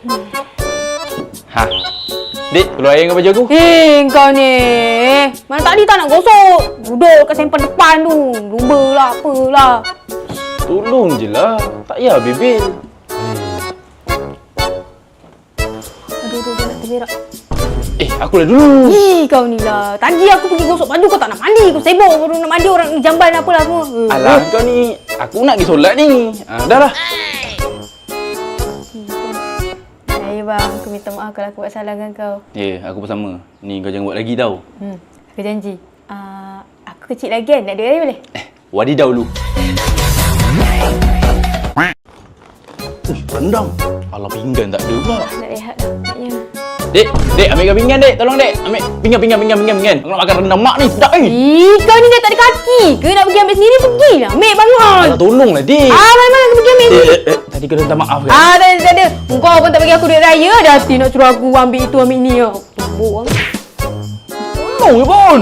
Ha. Dik, keluar air dengan baju aku. Eh, kau ni. Mana tadi tak nak gosok. Duduk kat sempan depan tu. Lumba lah, apalah. Tolong je lah. Tak payah bebel. Aduh, aduh, aduh, nak terberak. Eh, aku lah dulu. Ih, kau ni lah. Tadi aku pergi gosok baju kau tak nak mandi. Kau sibuk baru nak mandi orang ni jamban apalah semua. Eh, Alah, kau ni. Aku nak pergi solat ni. Ha, dah lah. Eh, bang. Aku minta maaf kalau aku buat salah dengan kau. Ya, yeah, aku bersama. Ni kau jangan buat lagi tau. Hmm, aku janji. Uh, aku kecil lagi kan? Nak duit air boleh? Eh, wadidau dulu. Uish, rendang. Alah, pinggan tak ada pula. Nak rehat dah. Naknya. Dek, dek, ambilkan pinggan, dek. Tolong, dek. Ambil pinggan, pinggan, pinggan, pinggan, pinggan. Aku nak makan rendang mak ni. Sedap ni. Ih, kau ni dah tak ada kaki ke? Nak pergi ambil sendiri? Pergilah. Ambil bangun. Alah, tolonglah, dek. Ah, mana-mana aku pergi ambil Eh, eh, eh, tadi kau minta maaf kan? Ah, tak ada, tak ada. Kau pun tak bagi aku duit raya. Dah hati nak suruh aku ambil itu, ambil ni. ah. Tumbuk. ah. Tolong je, Bon.